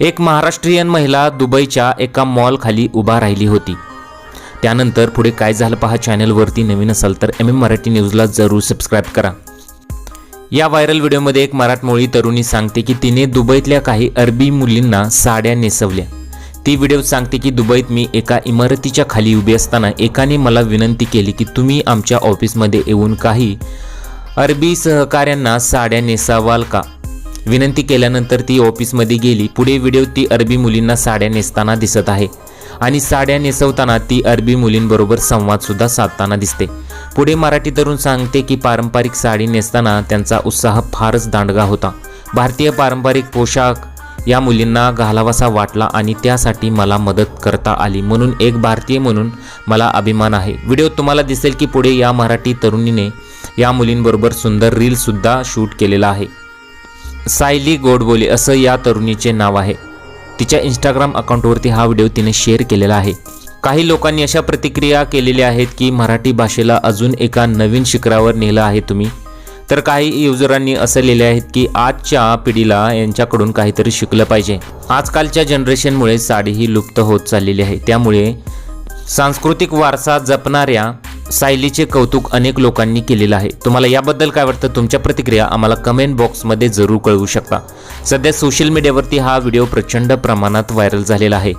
एक महाराष्ट्रीयन महिला दुबईच्या एका मॉलखाली उभा राहिली होती. त्यानंतर पुढे काय झालं पहा चॅनलवरती नवीन असाल तर एम एम मराठी न्यूजला जरूर सबस्क्राईब करा. या व्हायरल व्हिडिओमध्ये एक मराठमोळी तरुणी सांगते की तिने दुबईतल्या काही अरबी मुलींना साड्या नेसवल्या. ती व्हिडिओ सांगते की दुबईत मी एका इमारतीच्या खाली उभी असताना एकाने मला विनंती केली की तुम्ही आमच्या ऑफिसमध्ये येऊन काही अरबी सहकाऱ्यांना साड्या नेसावाल का? विनंती केल्यानंतर ती ऑफिसमध्ये गेली. पुढे व्हिडिओ ती अरबी मुलींना साड्या नेसताना दिसत आहे. आणि साड्या नेसवताना ती अरबी मुलींबरोबर संवादसुद्धा साधताना दिसते. पुढे मराठी तरुण सांगते की पारंपरिक साडी नेसताना त्यांचा उत्साह फारच दांडगा होता. भारतीय पारंपरिक पोशाख या मुलींना घालावासा वाटला आणि त्यासाठी मला मदत करता आली म्हणून एक भारतीय म्हणून मला अभिमान आहे. व्हिडिओ तुम्हाला दिसेल की पुढे या मराठी तरुणीने या मुलींबरोबर सुंदर रीलसुद्धा शूट केलेला आहे. सायली गोडबोले असं या तरुणीचे नाव आहे. तिच्या इंस्टाग्राम अकाउंटवरती हा व्हिडिओ तिने शेअर केलेला आहे. काही लोकांनी अशा प्रतिक्रिया केलेल्या आहेत की मराठी भाषेला अजून एका नवीन शिखरावर नेलं आहे तुम्ही. तर काही युजरांनी असं लिहिले आहेत की आजच्या पिढीला यांच्याकडून काहीतरी शिकलं पाहिजे. आजकालच्या जनरेशनमुळे साडी ही लुप्त होत चाललेली आहे. त्यामुळे सांस्कृतिक वारसा जपणाऱ्या सायलीचे कौतुक अनेक लोकांनी केलेलं आहे. तुम्हाला याबद्दल काय वाटतं? तुमच्या प्रतिक्रिया आम्हाला कमेंट बॉक्समध्ये जरूर कळवू शकता. सध्या सोशल मीडियावरती हा व्हिडिओ प्रचंड प्रमाणात व्हायरल झालेला आहे.